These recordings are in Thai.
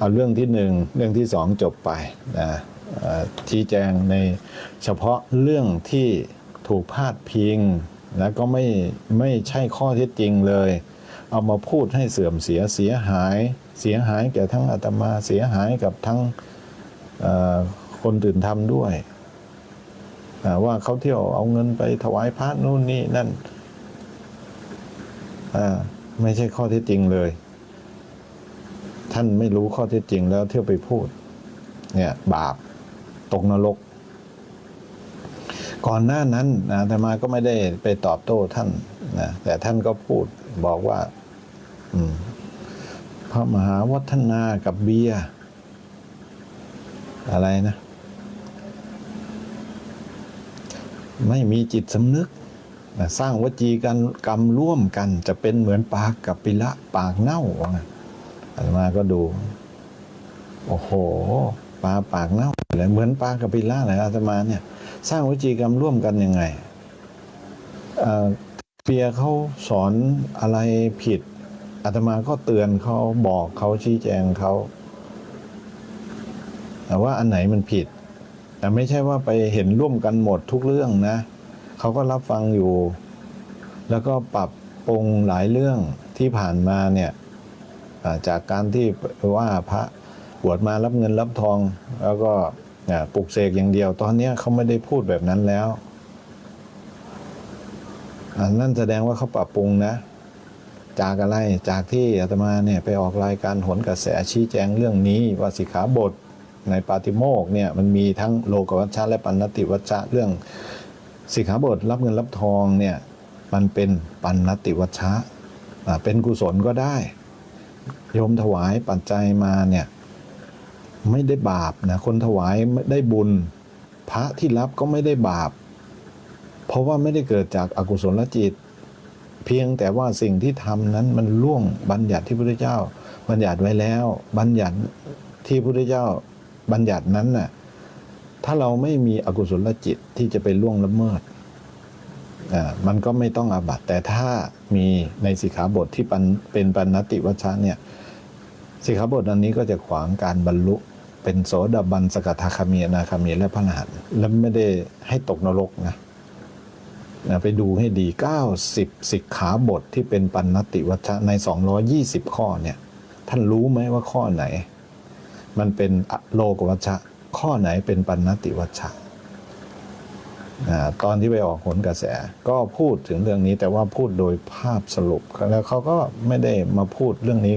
เอาเรื่องที่หนึ่งเรื่องที่สองจบไปนะชี้แจงในเฉพาะเรื่องที่ถูกพาดพิง แล้วก็ไม่ไม่ใช่ข้อเท็จจริงเลย เอามาพูดให้เสื่อมเสียเสียหาย เสียหายแก่ทั้งอาตมาเสียหายกับทั้งคนตื่นทำด้วย ว่าเขาเที่ยวเอาเงินไปถวายพระนู่นนี่นั่นไม่ใช่ข้อเท็จจริงเลย ท่านไม่รู้ข้อเท็จจริงแล้วเที่ยวไปพูด เนี่ยบาปตกนรก ก่อนหน้านั้นนะแต่มาก็ไม่ได้ไปตอบโต้ท่านนะแต่ท่านก็พูดบอกว่า อืมพระมหาวัฒนากับเบียอะไรนะ ไม่มีจิตสำนึก สร้างวจีกันกรรมร่วมกันจะเป็นเหมือนปากกับปิละปากเน่าว่างั้น อาตมาก็ดู โอ้โห ปลาปากเน่าอะไรเหมือนปลากับปิละเลยอาตมาเนี่ย สร้างวิจีกรรมร่วมกันยังไงเปียเขาสอนอะไรผิดอาตมาก็เตือนเขาบอกเขาชี้แจงเขา แต่ว่าอันไหนมันผิด แต่ไม่ใช่ว่าไปเห็นร่วมกันหมดทุกเรื่องนะเขาก็รับฟังอยู่ แล้วก็ปรับปรุงหลายเรื่องที่ผ่านมาเนี่ย จากการที่ว่าพระบวชมารับเงินรับทอง แล้วก็ปลุกเสกอย่างเดียว ตอนนี้เขาไม่ได้พูดแบบนั้นแล้วนั่นแสดงว่าเขาปรับปรุงนะ จากอะไรจากที่อาตมาเนี่ยไปออกรายการหนกระแสชี้แจงเรื่องนี้ว่าสิกขาบทในปาติโมกข์เนี่ยมันมีทั้งโลกวัชชะและปัณณติวัชชะเรื่องสิกขาบทรับเงินรับทองเนี่ยมันเป็นปัณณติวัชชะเป็นกุศลก็ได้ โยมถวายปัจจัยมาเนี่ยไม่ได้บาปนะคนถวายไม่ได้บุญ พระที่รับก็ไม่ได้บาป เพราะว่าไม่ได้เกิดจากอากุศลจิต เพียงแต่ว่าสิ่งที่ทำนั้นมันล่วงบัญญัติที่พระพุทธเจ้า บัญญัติไว้แล้ว บัญญัติที่พระพุทธเจ้าบัญญัตินั้นน่ะถ้าเราไม่มีอกุศลจิตที่จะไปล่วงละเมิด มันก็ไม่ต้องอาบัติแต่ถ้ามีในสิกขาบทที่เป็นปัณติวัชชะเนี่ยสิกขาบทอันนี้ก็จะขวางการบรรลุ เป็นโสดาบันสกทาคามีอนาคามีและพระอรหันต์แล้วไม่ได้ให้ตกนรกนะนะไปดูให้ดี 90 สิกขาบทที่เป็นปัณณติวัชชะใน 220 ข้อเนี่ย ท่านรู้ไหมว่าข้อไหน มันเป็นโลกวัชชะข้อไหนเป็นปัณณติวัชชะ ตอนที่ไปออกผลกระแส ก็พูดถึงเรื่องนี้แต่ว่าพูดโดยภาพสรุป แล้วเขาก็ไม่ได้มาพูดเรื่องนี้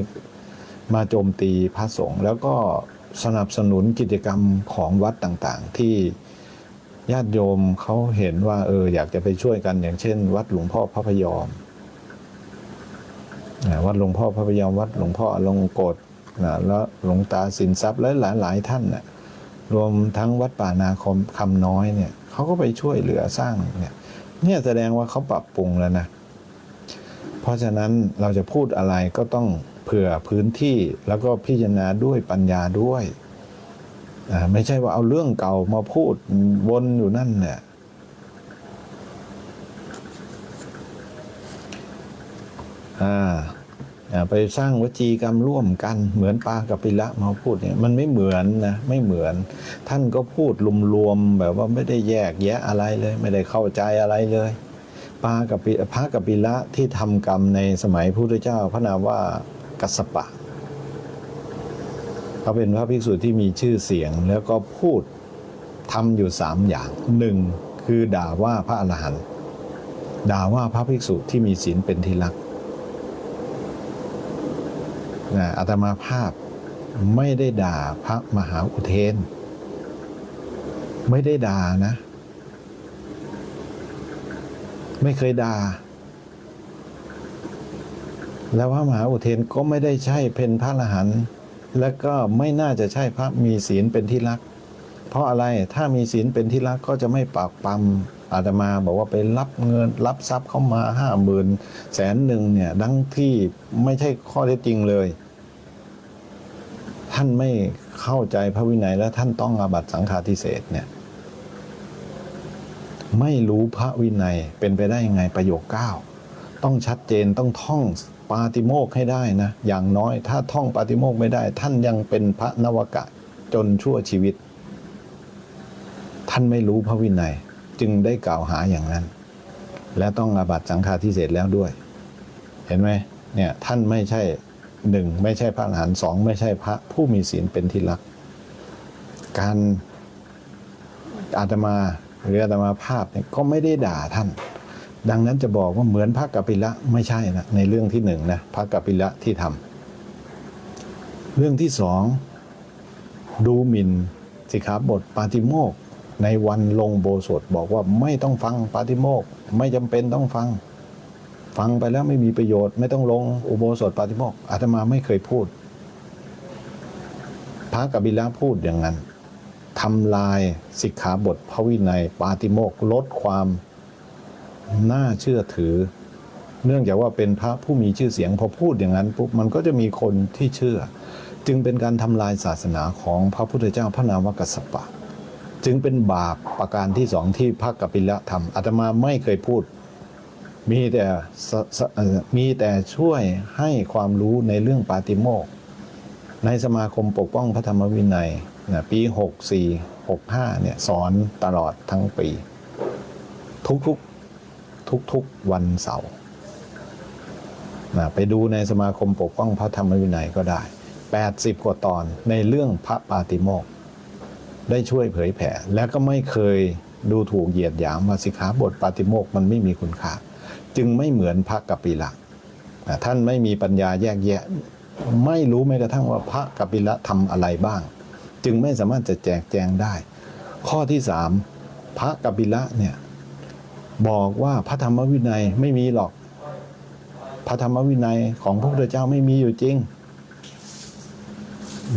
มาโจมตีพระสงฆ์แล้วก็สนับสนุนกิจกรรมของวัดต่างๆ ที่ญาติโยมเขาเห็นว่า เอออยากจะไปช่วยกันอย่างเช่น วัดหลวงพ่อพระพยอมวัดหลวงพ่อพระพยอมวัดหลวงพ่ออลงกฎแล้วหลวงตาสินทรัพย์และหลายๆท่านน่ะ รวมทั้งวัดป่านาคมคำน้อยเนี่ยเขาก็ไปช่วยเหลือสร้างเนี่ยเนี่ยแสดงว่าเขาปรับปรุงแล้วนะ เพราะฉะนั้นเราจะพูดอะไรก็ต้องเผื่อพื้นที่แล้วก็พิจารณาด้วยปัญญาด้วยไม่ใช่ว่าเอาเรื่องเก่ามาพูดวนอยู่นั่นเนี่ยอ่า ไปสร้างวจีกรรมร่วมกันเหมือนปากับปิละมาพูดเนี่ยมันไม่เหมือนนะไม่เหมือน ท่านก็พูดรวมๆแบบว่าไม่ได้แยกแยะอะไรเลย ไม่ได้เข้าใจอะไรเลยปากับปิพระกับปิละที่ทำกรรมในสมัยพระพุทธเจ้าพระนามว่ากัสสปะเขาเป็นพระภิกษุที่มีชื่อเสียงแล้วก็พูดทำอยู่สามอย่างหนึ่งคือด่าว่าพระอรหันต์ด่าว่าพระภิกษุที่มีศีลเป็นที่รัก นะอาตมาภาพไม่ได้ด่าพระมหาอุเทน ไม่ได้ด่านะ ไม่เคยด่าแล้วพระมหาอุเทนก็ไม่ได้ใช่เป็นพระอรหันต์และก็ไม่น่าจะใช่พระมีศีลเป็นที่รัก เพราะอะไรถ้ามีศีลเป็นที่รักก็จะไม่ปากปั๊มอาตมาบอกว่าไปรับเงินรับทรัพย์เข้ามาห้าหมื่นแสนหนึ่งเนี่ยดังที่ไม่ใช่ข้อเท็จจริงเลย ท่านไม่เข้าใจพระวินัยและท่านต้องอาบัตสังฆาทิเศษเนี่ยไม่รู้พระวินัยเป็นไปได้ยังไงประโยคเก้าต้องชัดเจนต้องท่องปาติโมกให้ได้นะ อย่างน้อยถ้าท่องปาติโมกไม่ได้ ท่านยังเป็นพระนวกะจนชั่วชีวิต ท่านไม่รู้พระวินัยจึงได้กล่าวหาอย่างนั้น และต้องอาบัตสังฆาทิเศษแล้วด้วย เห็นไหมเนี่ยท่านไม่ใช่ หนึ่งไม่ใช่พระอรหันต์สองไม่ใช่พระผู้มีศีลเป็นที่รัก การอาตมาหรืออาตมาภาพเนี่ยก็ไม่ได้ด่าท่าน ดังนั้นจะบอกว่าเหมือนพระกัปปิละไม่ใช่นะในเรื่องที่หนึ่งนะพระกัปปิละที่ทำเรื่องที่สองดูหมินสิขาบทปาติโมกในวันลงโบสถบอกว่าไม่ต้องฟังปาติโมกไม่จำเป็นต้องฟัง ฟังไปแล้วไม่มีประโยชน์ไม่ต้องลงอุโบสถปาติโมกข์อาตมาไม่เคยพูด พระกบิละพูดอย่างนั้นทำลายสิกขาบทพระวินัย ปาติโมกข์ลดความน่าเชื่อถือ เนื่องจากว่าเป็นพระผู้มีชื่อเสียงพอพูดอย่างนั้นปุ๊บมันก็จะมีคนที่เชื่อ จึงเป็นการทำลายศาสนาของพระพุทธเจ้าพระนามวกัสสปะ จึงเป็นบาปประการที่สองที่พระกัปปิละทำอาตมาไม่เคยพูด มีแต่มีแต่ช่วยให้ความรู้ในเรื่องปาติโมกในสมาคมปกป้องพระธรรมวินัยนะปี 64 65เนี่ยสอนตลอดทั้งปี ทุกๆทุกๆวันเสาร์นะไปดูในสมาคมปกป้องพระธรรมวินัยก็ได้ 80 กว่าตอนในเรื่องพระปาติโมกได้ช่วยเผยแผ่ และก็ไม่เคยดูถูกเหยียดหยามว่าสิกขาบทปาติโมกมันไม่มีคุณค่า จึงไม่เหมือนพระกัปปิละท่านไม่มีปัญญาแยกแยะ ไม่รู้แม้กระทั่งว่าพระกัปปิละทำอะไรบ้าง จึงไม่สามารถจะแจกแจงได้ ข้อที่สามพระกัปปิละเนี่ยบอกว่าพระธรรมวินัยไม่มีหรอก พระธรรมวินัยของพระพุทธเจ้าไม่มีอยู่จริง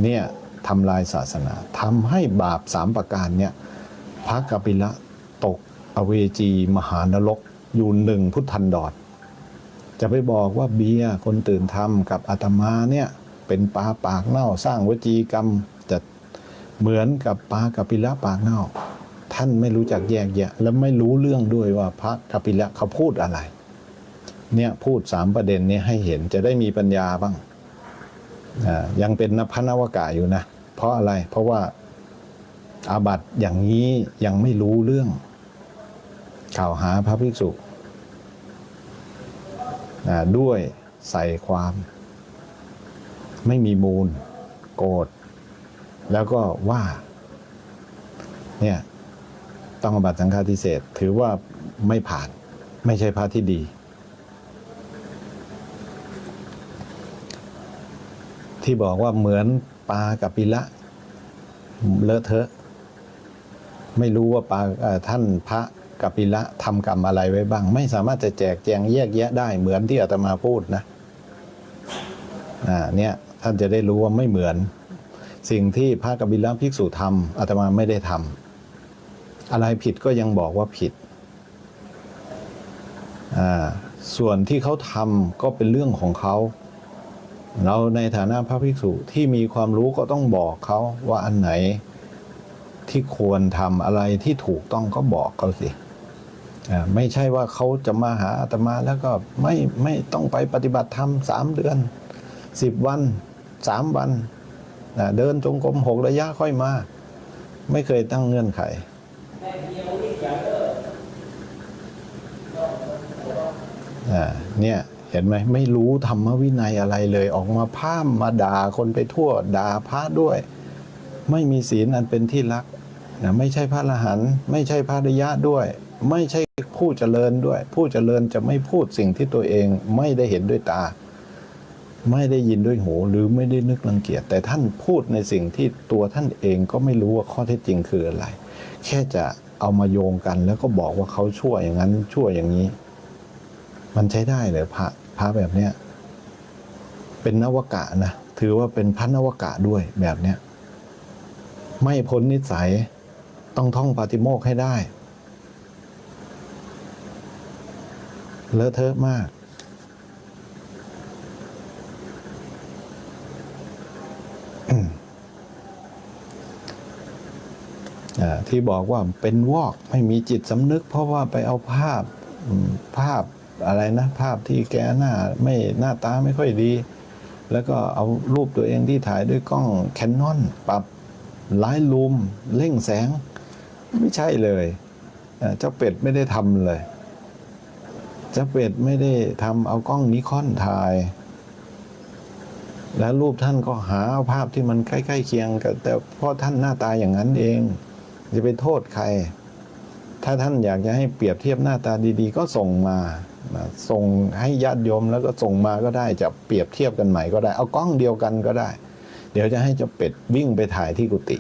เนี่ยทำลายศาสนาทำให้บาปสามประการเนี่ยพระกัปปิละตกอเวจีมหานรก อยู่หนึ่งพุทธันดรจะไปบอกว่าเบียร์คนตื่นทำกับอาตมาเนี่ยเป็นปลาปากเน่าสร้างวจีกรรมจะเหมือนกับปลากัปปิละปากเน่า ท่านไม่รู้จักแยกแยะ และไม่รู้เรื่องด้วยว่าพระกัปปิละเขาพูดอะไร เนี่ยพูดสามประเด็นนี้ให้เห็นจะได้มีปัญญาบ้างยังเป็นนพนวกะอยู่นะ เพราะอะไรเพราะว่าอาบัติอย่างนี้ยังไม่รู้เรื่องกล่าวหาพระภิกษุ อ่าด้วยใส่ความ ไม่มีมูล โกรธแล้วก็ว่าเนี่ยต้องอบัตสังฆาทิเศษถือว่าไม่ผ่านไม่ใช่พระที่ดี ที่บอกว่าเหมือนปลากับปิละเลอะเทอะ ไม่รู้ว่าปลาท่านพระ กัปปิละทำกรรมอะไรไว้บ้าง ไม่สามารถจะแจกแจงแยกแยะได้เหมือนที่อาตมาพูดนะอ่าเนี่ยท่านจะได้รู้ว่าไม่เหมือน สิ่งที่พระกัปปิละภิกษุทำอาตมาไม่ได้ทำอะไรผิดก็ยังบอกว่าผิดอ่าส่วนที่เขาทำก็เป็นเรื่องของเขาเราในฐานะพระภิกษุที่มีความรู้ก็ต้องบอกเขาว่าอันไหนที่ควรทำอะไรที่ถูกต้องก็บอกเขาสิ ไม่ใช่ว่าเขาจะมาหาอาตมาแล้วก็ไม่ไม่ต้องไปปฏิบัติธรรมสามเดือนสิบวันสามวันเดินจงกรมหกระยะค่อยมา ไม่เคยตั้งเงื่อนไข เนี่ยเห็นไหมไม่รู้ธรรมวินัยอะไรเลยออกมาพร่ำมาด่าคนไปทั่วด่าพระด้วย ไม่มีศีลอันเป็นที่รักนะไม่ใช่พระอรหันไม่ใช่พระริยะด้วย ไม่ใช่ ผู้เจริญด้วย ผู้เจริญจะไม่พูดสิ่งที่ตัวเองไม่ได้เห็นด้วยตา ไม่ได้ยินด้วยหูหรือไม่ได้นึกรังเกียจแต่ท่านพูดในสิ่งที่ตัวท่านเองก็ไม่รู้ว่าข้อเท็จจริงคืออะไร แค่จะเอามาโยงกันแล้วก็บอกว่าเขาชั่วอย่างนั้นชั่วอย่างนี้ มันใช้ได้เหรอพระพระแบบเนี้ยเป็นนวกะนะถือว่าเป็นพระนวกะด้วยแบบเนี้ยไม่พ้นนิสัยต้องท่องปาติโมกให้ได้ เลอะเทอะมากอ่าที่บอกว่าเป็นวอกไม่มีจิตสำนึก เพราะว่าไปเอาภาพภาพอะไรนะ ภาพที่แกหน้าไม่หน้าตาไม่ค่อยดี แล้วก็เอารูปตัวเองที่ถ่ายด้วยกล้องแคนนอนปรับไลท์ลูมเร่งแสง ไม่ใช่เลย เจ้าเป็ดไม่ได้ทำเลย จ้าเป็ดไม่ได้ทำเอากล้องนิคอนถ่าย แล้วรูปท่านก็หาเอาภาพที่มันใกล้ๆเคียงกับแต่เพราะท่านหน้าตาอย่างนั้นเอง จะไปโทษใคร ถ้าท่านอยากจะให้เปรียบเทียบหน้าตาดีๆ ก็ส่งมาส่งให้ญาติโยมแล้วก็ส่งมาก็ได้จะเปรียบเทียบกันใหม่ก็ได้ เอากล้องเดียวกันก็ได้ เดี๋ยวจะให้เจ้าเป็ดวิ่งไปถ่ายที่กุฏิ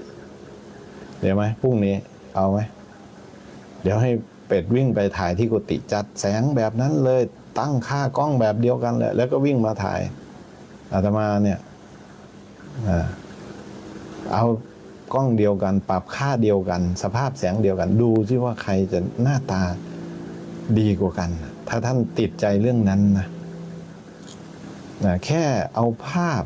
เดี๋ยวไหมพรุ่งนี้เอาไหมเดี๋ยวให้ เป็ดวิ่งไปถ่ายที่กุฏิจัดแสงแบบนั้นเลยตั้งค่ากล้องแบบเดียวกันเลยแล้วก็วิ่งมาถ่ายอาตมาเนี่ยอเอากล้องเดียวกัน ปรับค่าเดียวกัน สภาพแสงเดียวกัน ดูซิว่าใครจะหน้าตาดีกว่ากัน ถ้าท่านติดใจเรื่องนั้นนะนะแค่เอาภาพ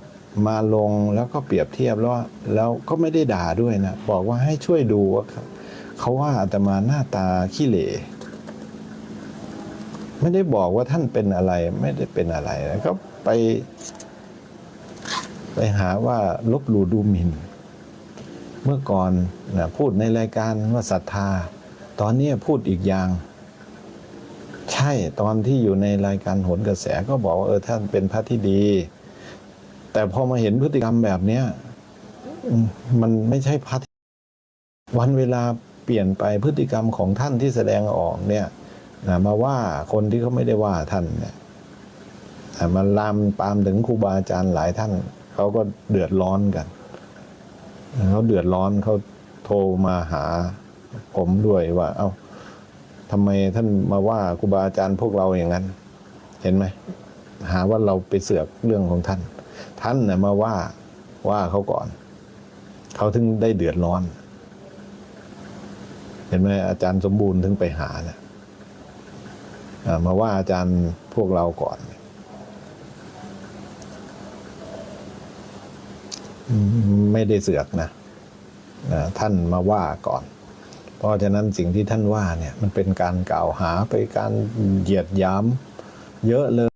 มาลงแล้วก็เปรียบเทียบแล้วแล้วก็ไม่ได้ด่าด้วยนะ บอกว่าให้ช่วยดูว่า เขาว่าอาตมาหน้าตาขี้เหร่ไม่ได้บอกว่าท่านเป็นอะไร ไม่ได้เป็นอะไรนะก็ไป ไปหาว่าลบหลู่ดูหมิ่นเมื่อก่อนนะพูดในรายการว่าศรัทธา ตอนนี้พูดอีกอย่าง ใช่ตอนที่อยู่ในรายการโหนกระแสก็บอกว่าเออท่านเป็นพระที่ดี แต่พอมาเห็นพฤติกรรมแบบเนี้ยมันไม่ใช่พระวันเวลา ปลี่ยนไปพฤติกรรมของท่านที่แสดงออกเนี่ยมาว่าคนที่เขาไม่ได้ว่าท่านเนี่ยนะมาลามปามถึงครูบาอาจารย์หลายท่านเขาก็เดือดร้อนกันเขาเดือดร้อนเขาโทรมาหาผมด้วยว่า เอ้าทำไมท่านมาว่าครูบาอาจารย์พวกเราอย่างนั้น เห็นไหมหาว่าเราไปเสือกเรื่องของท่าน ท่านน่ะมาว่าว่าเขาก่อน เขาถึงได้เดือดร้อน เห็นไหมอาจารย์สมบูรณ์ถึงไปหาเนี่ยมาว่าอาจารย์พวกเราก่อนไม่ได้เสือกนะท่านมาว่าก่อน เพราะฉะนั้นสิ่งที่ท่านว่าเนี่ย มันเป็นการกล่าวหาไปการเหยียดยามเยอะเลย